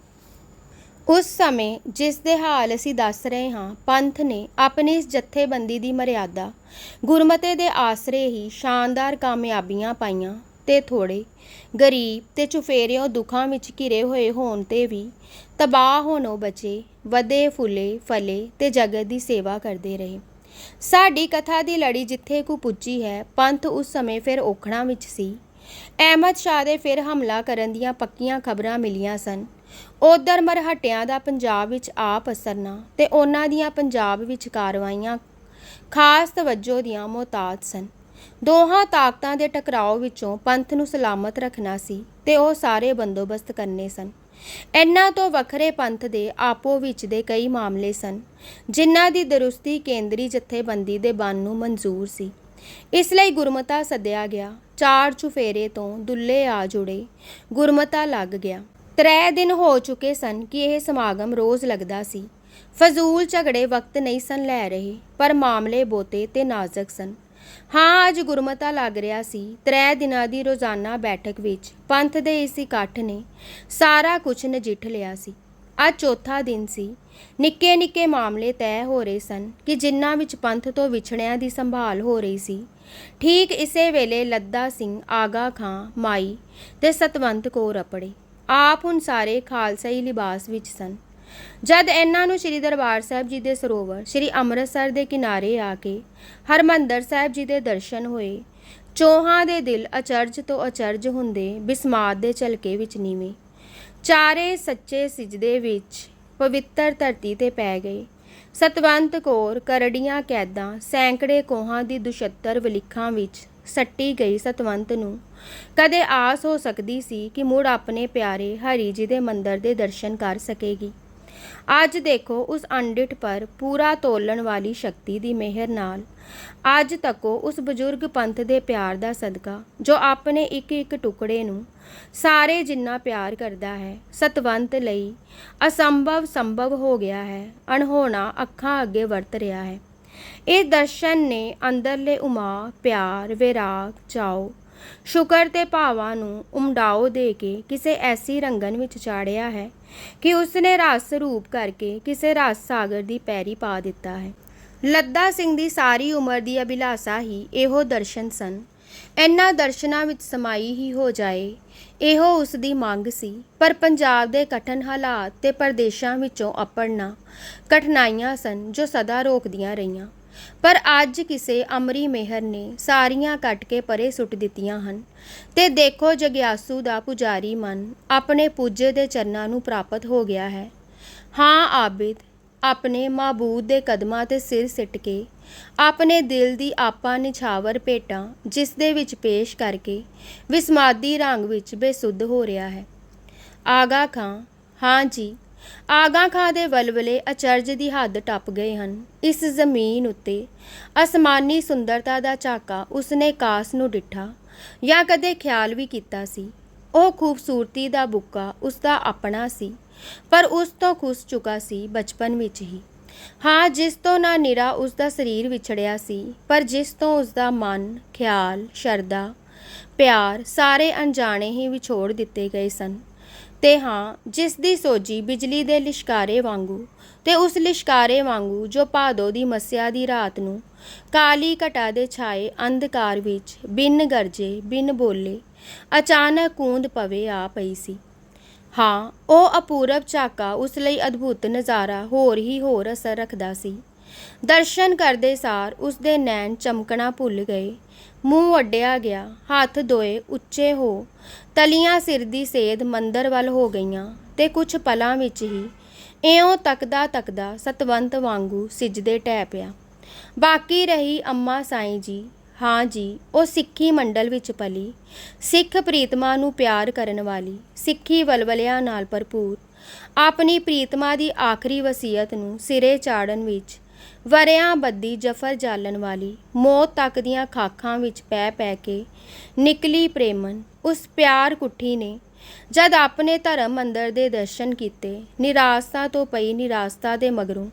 ਉਸ ਸਮੇਂ ਜਿਸ ਦੇ ਹਾਲ ਅਸੀਂ ਦੱਸ ਰਹੇ ਹਾਂ, ਪੰਥ ਨੇ ਆਪਣੀ ਇਸ ਜਥੇਬੰਦੀ ਦੀ ਮਰਿਆਦਾ ਗੁਰਮਤੇ ਦੇ ਆਸਰੇ ਹੀ ਸ਼ਾਨਦਾਰ ਕਾਮਯਾਬੀਆਂ ਪਾਈਆਂ ਤੇ ਥੋੜੇ ਗਰੀਬ ਤੇ ਚੁਫੇਰਿਓਂ ਦੁੱਖਾਂ ਵਿੱਚ ਘਿਰੇ ਹੋਏ ਹੋਣ ਤੇ ਵੀ ਤਬਾਹ ਹੋਣੋਂ ਬਚੇ, ਵਧੇ ਫੁੱਲੇ ਫਲੇ ਤੇ ਜਗਤ ਦੀ ਸੇਵਾ ਕਰਦੇ ਰਹੇ। ਸਾਡੀ ਕਥਾ ਦੀ ਲੜੀ ਜਿੱਥੇ ਕੁ ਪੁੱਜੀ ਹੈ, ਪੰਥ ਉਸ ਸਮੇਂ ਫਿਰ ਔਖਣਾ ਵਿੱਚ ਸੀ। ਅਹਿਮਦ ਸ਼ਾਹ ਦੇ ਫਿਰ ਹਮਲਾ ਕਰਨ ਦੀਆਂ ਪੱਕੀਆਂ ਖਬਰਾਂ ਮਿਲੀਆਂ ਸਨ। ਉਧਰ ਮਰਹਟਿਆਂ ਦਾ ਪੰਜਾਬ ਵਿੱਚ ਆਪ ਅਸਰਨਾ ਤੇ ਉਹਨਾਂ ਦੀਆਂ ਪੰਜਾਬ ਵਿੱਚ ਕਾਰਵਾਈਆਂ ਖਾਸ ਤਵੱਜੋ ਦੀਆਂ ਮੁਹਤਾਜ ਸਨ। ਦੋਹਾਂ ਤਾਕਤਾਂ ਦੇ ਟਕਰਾਓ ਵਿੱਚੋਂ ਪੰਥ ਨੂੰ ਸਲਾਮਤ ਰੱਖਣਾ ਸੀ ਤੇ ਉਹ ਸਾਰੇ ਬੰਦੋਬਸਤ ਕਰਨੇ ਸਨ। ਇਹਨਾਂ ਤੋਂ ਵੱਖਰੇ ਪੰਥ ਦੇ ਆਪੋ ਵਿੱਚ ਦੇ ਕਈ ਮਾਮਲੇ ਸਨ, ਜਿਨ੍ਹਾਂ ਦੀ ਦਰੁਸਤੀ ਕੇਂਦਰੀ ਜਥੇਬੰਦੀ ਦੇ ਬਨ ਨੂੰ ਮਨਜ਼ੂਰ ਸੀ। ਇਸ ਲਈ ਗੁਰਮਤਾ ਸੱਦਿਆ ਗਿਆ, ਚਾਰ ਚੁਫੇਰੇ ਤੋਂ ਦੁੱਲੇ ਆ ਜੁੜੇ ਗੁਰਮਤਾ ਲੱਗ ਗਿਆ। ਤਰੇ ਦਿਨ ਹੋ ਚੁੱਕੇ ਸਨ ਕਿ ਇਹ ਸਮਾਗਮ ਰੋਜ਼ ਲੱਗਦਾ ਸੀ। ਫਜ਼ੂਲ ਝਗੜੇ ਵਕਤ ਨਹੀਂ ਸਨ ਲੈ ਰਹੇ, ਪਰ ਮਾਮਲੇ ਬੋਤੇ ਤੇ ਨਾਜ਼ੁਕ ਸਨ। ਹਾਂ, ਅੱਜ ਗੁਰਮਤਾ ਲੱਗ ਰਿਹਾ ਸੀ। ਤਰੇ ਦਿਨਾਂ ਦੀ ਰੋਜ਼ਾਨਾ ਬੈਠਕ ਵਿੱਚ ਪੰਥ ਦੇ ਇਸ ਇਕੱਠ ਨੇ ਸਾਰਾ ਕੁਝ ਨਜਿੱਠ ਲਿਆ ਸੀ। ਅੱਜ ਚੌਥਾ ਦਿਨ ਸੀ। ਨਿੱਕੇ ਨਿੱਕੇ ਮਾਮਲੇ ਤੈਅ ਹੋ ਰਹੇ ਸਨ ਕਿ ਜਿਨ੍ਹਾਂ ਵਿੱਚ ਪੰਥ ਤੋਂ ਵਿਛੜਿਆਂ ਦੀ ਸੰਭਾਲ ਹੋ ਰਹੀ ਸੀ। ਠੀਕ ਇਸੇ ਵੇਲੇ ਲੱਦਾ ਸਿੰਘ, ਆਗਾ ਖਾਂ, ਮਾਈ ਤੇ ਸਤਵੰਤ ਕੌਰ ਅਪੜੇ। ਆਪ ਹੁਣ ਸਾਰੇ ਖਾਲਸਾਈ ਲਿਬਾਸ ਵਿੱਚ ਸਨ। ਜਦ ਇਹਨਾਂ ਨੂੰ ਸ੍ਰੀ ਦਰਬਾਰ ਸਾਹਿਬ ਜੀ ਦੇ ਸਰੋਵਰ, ਸ੍ਰੀ ਅੰਮ੍ਰਿਤਸਰ ਦੇ ਕਿਨਾਰੇ ਆ ਕੇ ਹਰਮੰਦਰ ਸਾਹਿਬ ਜੀ ਦੇ ਦਰਸ਼ਨ ਹੋਏ, ਚੋਹਾਂ ਦੇ ਦਿਲ ਅਚਰਜ ਤੋਂ ਅਚਰਜ ਹੁੰਦੇ ਬਿਸਮਾਤ ਦੇ ਝਲਕੇ ਵਿੱਚ ਨੀਵੇਂ। ਚਾਰੇ ਸੱਚੇ ਸਿਜਦੇ ਵਿੱਚ ਪਵਿੱਤਰ ਧਰਤੀ ਤੇ ਪੈ ਗਏ। ਸਤਵੰਤ ਕੌਰ ਕਰੜੀਆਂ ਕੈਦਾਂ, ਸੈਂਕੜੇ ਕੋਹਾਂ ਦੀ ਦੁਸ਼ੱਤਰ ਵਲਿੱਖਾਂ ਵਿੱਚ ਸੱਟੀ ਗਈ ਸਤਵੰਤ ਨੂੰ। ਕਦੇ ਆਸ ਹੋ ਸਕਦੀ ਸੀ ਕਿ ਮੁੜ ਆਪਣੇ ਪਿਆਰੇ ਹਰੀ ਜੀ ਦੇ ਮੰਦਰ ਦੇ ਦਰਸ਼ਨ ਕਰ ਸਕੇਗੀ। ਅੱਜ ਦੇਖੋ ਉਸ ਅੰਡਿਟ ਪਰ ਪੂਰਾ ਤੋਲਣ ਵਾਲੀ ਸ਼ਕਤੀ ਦੀ ਮਿਹਰ ਨਾਲ। ਅੱਜ ਤੱਕੋ ਉਸ ਬਜ਼ੁਰਗ ਪੰਥ ਦੇ ਪਿਆਰ ਦਾ ਸਦਕਾ, ਜੋ ਆਪਣੇ ਇੱਕ ਇੱਕ ਟੁਕੜੇ ਨੂੰ ਸਾਰੇ ਜਿੰਨਾ ਪਿਆਰ ਕਰਦਾ ਹੈ, ਸਤਵੰਤ ਲਈ ਅਸੰਭਵ ਸੰਭਵ ਹੋ ਗਿਆ ਹੈ, ਅਣਹੋਣਾ ਅੱਖਾਂ ਅੱਗੇ ਵਰਤ ਰਿਹਾ ਹੈ। ਇਹ ਦਰਸ਼ਨ ਨੇ ਅੰਦਰਲੇ ਉਮਾ, ਪਿਆਰ, ਵਿਰਾਗ, ਚਾਓ ਸ਼ੁਕਰ ਤੇ ਭਾਵਾਂ ਨੂੰ ਉਮਡਾਓ ਦੇ ਕੇ ਕਿਸੇ ਐਸੀ ਰੰਗਨ ਵਿੱਚ ਚਾੜਿਆ ਹੈ ਕਿ ਉਸਨੇ ਰਸ ਰੂਪ ਕਰਕੇ ਕਿਸੇ ਰਸ ਸਾਗਰ ਦੀ ਪੈਰੀ ਪਾ ਦਿੱਤਾ ਹੈ। ਲੱਦਾ ਸਿੰਘ ਦੀ ਸਾਰੀ ਉਮਰ ਦੀ ਅਭਿਲਾਸ਼ਾ ਹੀ ਇਹੋ ਦਰਸ਼ਨ ਸਨ। ਇਹਨਾਂ ਦਰਸ਼ਨਾਂ ਵਿੱਚ ਸਮਾਈ ਹੀ ਹੋ ਜਾਏ, ਇਹੋ ਉਸ ਦੀ ਮੰਗ ਸੀ। ਪਰ ਪੰਜਾਬ ਦੇ ਕਠਨ ਹਾਲਾਤ ਤੇ ਪਰਦੇਸ਼ਾਂ ਵਿੱਚੋਂ ਅਪੜਨਾ ਕਠਿਨਾਈਆਂ ਸਨ ਜੋ ਸਦਾ ਰੋਕਦੀਆਂ ਰਹੀਆਂ। ਪਰ ਅੱਜ ਕਿਸੇ ਅਮਰੀ ਮਿਹਰ ਨੇ ਸਾਰੀਆਂ ਕੱਟ ਕੇ ਪਰੇ ਸੁੱਟ ਦਿੱਤੀਆਂ ਹਨ। ਤੇ ਦੇਖੋ ਜਗਿਆਸੂ ਦਾ ਪੁਜਾਰੀ ਮਨ ਆਪਣੇ ਪੂਜੇ ਦੇ ਚਰਨਾਂ ਨੂੰ ਪ੍ਰਾਪਤ ਹੋ ਗਿਆ ਹੈ। ਹਾਂ ਆਬਿਦ, ਆਪਣੇ ਮਾਬੂਦ ਦੇ ਕਦਮਾਂ ਤੇ ਸਿਰ ਸਿੱਟ ਕੇ, ਆਪਣੇ ਦਿਲ ਦੀ ਆਪਾ ਨਿਛਾਵਰ ਭੇਟਾਂ ਜਿਸ ਦੇ ਵਿੱਚ ਪੇਸ਼ ਕਰਕੇ ਵਿਸਮਾਦੀ ਰੰਗ ਵਿੱਚ ਬੇਸੁੱਧ ਹੋ ਰਿਹਾ ਹੈ। ਆਗਾ ਖਾਂ, ਹਾਂ ਜੀ ਆਗਾ ਖਾਂ ਦੇ ਵਲਵਲੇ ਅਚਰਜ ਦੀ ਹੱਦ ਟੱਪ ਗਏ ਹਨ। ਇਸ ਜ਼ਮੀਨ ਉੱਤੇ ਅਸਮਾਨੀ ਸੁੰਦਰਤਾ ਦਾ ਝਾਕਾ ਉਸਨੇ ਕਾਸ ਨੂੰ ਡਿੱਠਾ ਜਾਂ ਕਦੇ ਖਿਆਲ ਵੀ ਕੀਤਾ ਸੀ। ਉਹ ਖੂਬਸੂਰਤੀ ਦਾ ਬੁੱਕਾ ਉਸਦਾ ਆਪਣਾ ਸੀ, ਪਰ ਉਸ ਤੋਂ ਖੁੱਸ ਚੁੱਕਾ ਸੀ ਬਚਪਨ ਵਿੱਚ ਹੀ। ਹਾਂ, ਜਿਸ ਤੋਂ ਨਾ ਨਿਰਾ ਉਸ ਦਾ ਸਰੀਰ ਵਿਛੜਿਆ ਸੀ, ਪਰ ਜਿਸ ਤੋਂ ਉਸ ਦਾ ਮਨ, ਖਿਆਲ ਸ਼ਰਦਾ ਪਿਆਰ ਸਾਰੇ ਅਣਜਾਣੇ ਹੀ ਵਿਛੋੜ ਦਿੱਤੇ ਗਏ ਸਨ। ਤੇ ਹਾਂ, ਜਿਸ ਦੀ ਸੋਜੀ ਬਿਜਲੀ ਦੇ ਲਿਸ਼ਕਾਰੇ ਵਾਂਗੂ ਤੇ ਉਸ ਲਿਸ਼ਕਾਰੇ ਵਾਂਗੂ ਜੋ ਭਾਦੋ ਦੀ ਮੱਸਿਆ ਦੀ ਰਾਤ ਨੂੰ ਕਾਲੀ ਘਟਾ ਦੇ ਛਾਏ ਅੰਧਕਾਰ ਵਿੱਚ ਬਿਨ ਗਰਜੇ, ਬਿਨ ਬੋਲੇ ਅਚਾਨਕ ਕੂੰਦ ਪਵੇ ਆ ਪਈ ਸੀ। ਹਾਂ, ਉਹ ਅਪੂਰਵ ਝਾਕਾ ਉਸ ਲਈ ਅਦਭੁਤ ਨਜ਼ਾਰਾ ਹੋਰ ਹੀ ਹੋਰ ਅਸਰ ਰੱਖਦਾ ਸੀ। ਦਰਸ਼ਨ ਕਰਦੇ ਸਾਰ ਉਸ ਦੇ ਨੈਣ ਚਮਕਣਾ ਭੁੱਲ ਗਏ। ਮੂੰਹ ਅੱਡਿਆ ਗਿਆ, ਹੱਥ ਦੋਏ ਉੱਚੇ ਹੋ। ਤਲੀਆਂ ਸਿਰ ਦੀ ਸੇਧ ਮੰਦਰ ਵੱਲ ਹੋ ਗਈਆਂ ਤੇ ਕੁਝ ਪਲਾਂ ਵਿੱਚ ਹੀ ਇਉਂ ਤੱਕਦਾ ਤੱਕਦਾ ਸਤਵੰਤ ਵਾਂਗੂ ਸਿਜਦੇ ਟਹਿ ਪਿਆ। ਬਾਕੀ ਰਹੀ ਅੰਮਾ ਸਾਈਂ ਜੀ, ਹਾਂ ਜੀ, ਉਹ ਸਿੱਖੀ ਮੰਡਲ ਵਿੱਚ ਪਲੀ। ਸਿੱਖ ਪ੍ਰੀਤਮਾ ਨੂੰ ਪਿਆਰ ਕਰਨ ਵਾਲੀ, ਸਿੱਖੀ ਵਲਵਲਿਆਂ ਨਾਲ ਭਰਪੂਰ। ਆਪਣੀ ਪ੍ਰੀਤਮਾ ਦੀ ਆਖਰੀ ਵਸੀਅਤ ਨੂੰ ਸਿਰੇ ਚਾੜਨ ਵਿੱਚ ਵਰਿਆਂ ਬੱਦੀ ਜਫਰ ਜਾਲਣ ਵਾਲੀ ਮੌਤ ਤੱਕ ਦੀਆਂ ਖਾਖਾਂ ਵਿੱਚ ਪੈ ਪੈ ਕੇ ਨਿਕਲੀ ਪ੍ਰੇਮਨ, ਉਸ ਪਿਆਰ ਕੁੱਠੀ ਨੇ ਜਦ ਆਪਣੇ ਧਰਮ ਮੰਦਰ ਦੇ ਦਰਸ਼ਨ ਕੀਤੇ ਨਿਰਾਸਤਾ ਤੋਂ ਪਈ ਨਿਰਾਸਤਾ ਦੇ ਮਗਰੋਂ,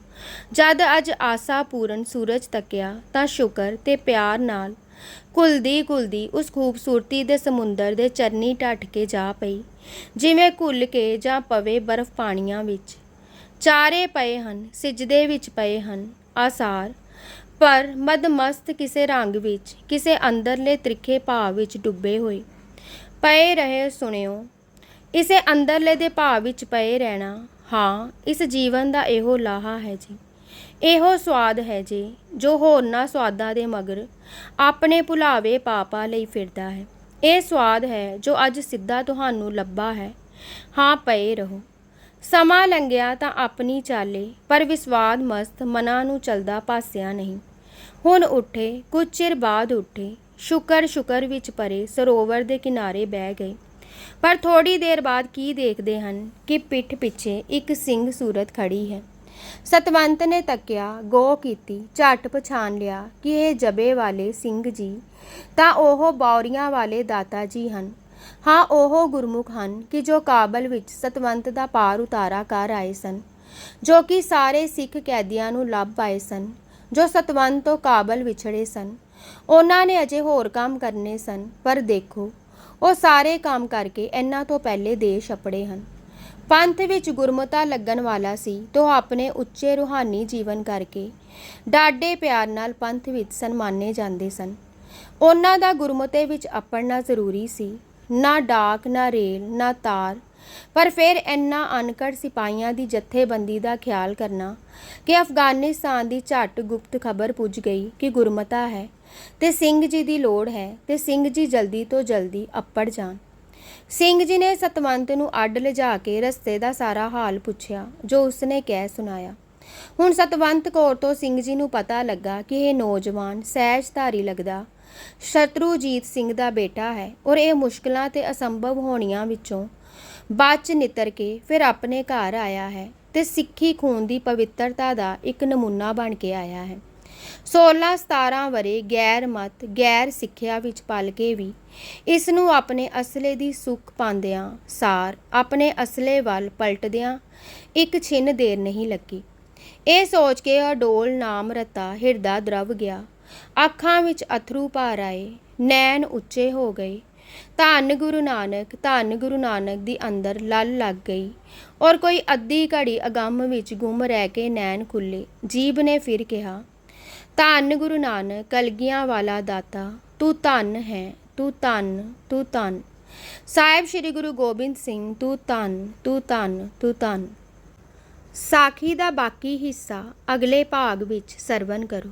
ਜਦ ਅੱਜ ਆਸਾ ਪੂਰਨ ਸੂਰਜ ਤੱਕਿਆ, ਤਾਂ ਸ਼ੁਕਰ ਤੇ ਪਿਆਰ ਨਾਲ ਕੁਲਦੀ ਕੁਲਦੀ ਉਸ ਖੂਬਸੂਰਤੀ ਦੇ ਸਮੁੰਦਰ ਦੇ ਚਰਨੀ ਢੱਠ ਕੇ ਜਾ ਪਈ, ਜਿਵੇਂ ਘੁੱਲ ਕੇ ਜਾਂ ਪਵੇ ਬਰਫ਼ ਪਾਣੀਆਂ ਵਿੱਚ। ਚਾਰੇ ਪਏ ਹਨ, ਸਿਜਦੇ ਵਿੱਚ ਪਏ ਹਨ। ਆਸਾਰ। ਪਰ ਮਦਮਸਤ ਕਿਸੇ ਰੰਗ ਵਿੱਚ, ਕਿਸੇ ਅੰਦਰਲੇ ਤ੍ਰਿਖੇ ਭਾਵ ਵਿੱਚ ਡੁੱਬੇ ਹੋਏ। ਪਏ ਰਹੇ ਸੁਣਿਓ, ਇਸੇ ਅੰਦਰਲੇ ਦੇ ਭਾਵ ਵਿੱਚ ਪਏ ਰਹਿਣਾ, ਹਾਂ, ਇਸ ਜੀਵਨ ਦਾ ਇਹੋ ਲਾਹਾ ਹੈ ਜੀ। ਇਹੋ ਸਵਾਦ ਹੈ ਜੀ, ਜੋ ਹੋਰਨਾਂ ਸਵਾਦਾਂ ਦੇ ਮਗਰ ਆਪਣੇ ਭੁਲਾਵੇ ਪਾਪਾ ਲਈ ਫਿਰਦਾ ਹੈ। ਇਹ ਸਵਾਦ ਹੈ ਜੋ ਅੱਜ ਸਿੱਧਾ ਤੁਹਾਨੂੰ ਲੱਭਾ ਹੈ। ਹਾਂ, ਪਏ ਰਹੋ। ਸਮਾਂ ਲੰਘਿਆ ਤਾਂ ਆਪਣੀ ਚਾਲੇ, ਪਰ ਵਿਸਵਾਦ ਮਸਤ ਮਨਾਂ ਨੂੰ ਚਲਦਾ ਪਾਸਿਆ ਨਹੀਂ। ਹੁਣ ਉੱਠੇ, ਕੁਝ ਚਿਰ ਬਾਅਦ ਉੱਠੇ, ਸ਼ੁਕਰ ਸ਼ੁਕਰ ਵਿੱਚ ਪਰੇ ਸਰੋਵਰ ਦੇ ਕਿਨਾਰੇ ਬਹਿ ਗਏ। ਪਰ ਥੋੜੀ ਦੇਰ ਬਾਅਦ ਕੀ ਦੇਖਦੇ ਹਨ ਕਿ ਪਿੱਠ ਪਿੱਛੇ ਇੱਕ ਸਿੰਘ ਸੂਰਤ ਖੜੀ ਹੈ। ਸਤਵੰਤ ਨੇ ਤੱਕਿਆ ਗੋ ਕੀਤੀ, ਝਟ ਪਛਾਣ ਲਿਆ ਕਿ ਇਹ ਜਬੇ ਵਾਲੇ ਸਿੰਘ ਜੀ, ਤਾਂ ਉਹ ਬੌਰੀਆਂ ਵਾਲੇ ਦਾਤਾ ਜੀ ਹਨ। ਹਾਂ, ਉਹ ਗੁਰਮੁਖ ਹਨ ਕਿ ਜੋ ਕਾਬਲ ਵਿੱਚ ਸਤਵੰਤ ਦਾ ਪਾਰ ਉਤਾਰਾ ਕਰ ਆਏ ਸਨ, ਜੋ ਕਿ ਸਾਰੇ ਸਿੱਖ ਕੈਦੀਆਂ ਨੂੰ ਲੱਭ ਆਏ ਸਨ, ਜੋ ਸਤਵੰਤ ਤੋਂ ਕਾਬਲ ਵਿਛੜੇ ਸਨ। ਉਹਨਾਂ ਨੇ ਅਜੇ ਹੋਰ ਕੰਮ ਕਰਨੇ ਸਨ, ਪਰ ਦੇਖੋ, ਉਹ ਸਾਰੇ ਕੰਮ ਕਰਕੇ ਇਹਨਾਂ ਤੋਂ ਪਹਿਲੇ ਦੇਸ਼ ਅਪੜੇ ਹਨ। ਪੰਥ ਵਿੱਚ ਗੁਰਮਤਾ ਲੱਗਣ ਵਾਲਾ ਸੀ ਤਾਂ ਉਹ ਆਪਣੇ ਉੱਚੇ ਰੂਹਾਨੀ ਜੀਵਨ ਕਰਕੇ ਡਾਡੇ ਪਿਆਰ ਨਾਲ ਪੰਥ ਵਿੱਚ ਸਨਮਾਨੇ ਜਾਂਦੇ ਸਨ। ਉਹਨਾਂ ਦਾ ਗੁਰਮਤੇ ਵਿੱਚ ਅਪੜਨਾ ਜ਼ਰੂਰੀ ਸੀ। ਨਾ ਡਾਕ, ਨਾ ਰੇਲ, ਨਾ ਤਾਰ। ਪਰ ਫਿਰ ਇੰਨਾ ਅਨਕੜ ਸਿਪਾਹੀਆਂ ਦੀ ਜਥੇਬੰਦੀ ਦਾ ਖਿਆਲ ਕਰਨਾ ਕਿ ਅਫਗਾਨਿਸਤਾਨ ਦੀ ਝੱਟ ਗੁਪਤ ਖਬਰ ਪੁੱਜ ਗਈ ਕਿ ਗੁਰਮਤਾ ਹੈ ਤੇ ਸਿੰਘ ਜੀ ਦੀ ਲੋੜ ਹੈ ਤੇ ਸਿੰਘ ਜੀ ਜਲਦੀ ਤੋਂ ਜਲਦੀ ਅੱਪੜ ਜਾਣ। ਸਿੰਘ ਜੀ ਨੇ ਸਤਵੰਤ ਨੂੰ ਅੱਡ ਲਿਜਾ ਕੇ ਰਸਤੇ ਦਾ ਸਾਰਾ ਹਾਲ ਪੁੱਛਿਆ, ਜੋ ਉਸਨੇ ਕਹਿ ਸੁਣਾਇਆ। ਹੁਣ ਸਤਵੰਤ ਕੌਰ ਤੋਂ ਸਿੰਘ ਜੀ ਨੂੰ ਪਤਾ ਲੱਗਾ ਕਿ ਇਹ ਨੌਜਵਾਨ ਸਹਿਜਧਾਰੀ ਲੱਗਦਾ ਸ਼ਤਰੂਜੀਤ ਸਿੰਘ ਦਾ ਬੇਟਾ ਹੈ ਔਰ ਇਹ ਮੁਸ਼ਕਲਾਂ ਤੇ ਅਸੰਭਵ ਹੋਣੀਆਂ ਵਿੱਚੋਂ ਬਾਚ ਨਿਤਰ ਕੇ ਫਿਰ ਆਪਣੇ ਘਰ ਆਇਆ ਹੈ ਤੇ ਸਿੱਖੀ ਖੂਨ ਦੀ ਪਵਿੱਤਰਤਾ ਦਾ ਇੱਕ ਨਮੂਨਾ ਬਣ ਕੇ ਆਇਆ ਹੈ। 16 17 ਵਰੇ ਗੈਰ ਮਤ, ਗੈਰ ਸਿੱਖਿਆ ਵਿੱਚ ਪਲ ਕੇ ਵੀ ਇਸ ਨੂੰ ਆਪਣੇ ਅਸਲੇ ਦੀ ਸੁੱਖ ਪਾਉਂਦਿਆਂ ਸਾਰ ਆਪਣੇ ਅਸਲੇ ਵੱਲ ਪਲਟਦਿਆਂ ਇੱਕ ਛਿੰਨ ਦੇਰ ਨਹੀਂ ਲੱਗੀ। ਇਹ ਸੋਚ ਕੇ ਅਡੋਲ ਨਾਮ ਰਤਾ ਹਿਰਦਾ ਦਰਵ ਗਿਆ। ਅੱਖਾਂ ਵਿੱਚ ਅਥਰੂ ਭਰ ਆਏ, ਨੈਣ ਉੱਚੇ ਹੋ ਗਏ। ਧੰਨ ਗੁਰੂ ਨਾਨਕ, ਧੰਨ ਗੁਰੂ ਨਾਨਕ ਦੀ ਅੰਦਰ ਲਲ ਲੱਗ ਗਈ ਔਰ ਕੋਈ ਅੱਧੀ ਘੜੀ ਅਗੰਮ ਵਿੱਚ ਗੁੰਮ ਰਹਿ ਕੇ ਨੈਣ ਖੁੱਲੇ। ਜੀਬ ਨੇ ਫਿਰ ਕਿਹਾ, ਧੰਨ ਗੁਰੂ ਨਾਨਕ, ਕਲਗੀਆਂ ਵਾਲਾ ਦਾਤਾ, ਤੂੰ ਧੰਨ ਹੈ, ਤੂੰ ਧੰਨ ਤੂੰ ਧੰਨ। ਸਾਹਿਬ ਸ੍ਰੀ ਗੁਰੂ ਗੋਬਿੰਦ ਸਿੰਘ, ਤੂੰ ਧੰਨ ਤੂੰ ਧੰਨ ਤੂੰ ਧੰਨ। ਸਾਖੀ ਦਾ ਬਾਕੀ ਹਿੱਸਾ ਅਗਲੇ ਭਾਗ ਵਿੱਚ ਸਰਵਨ ਕਰੋ।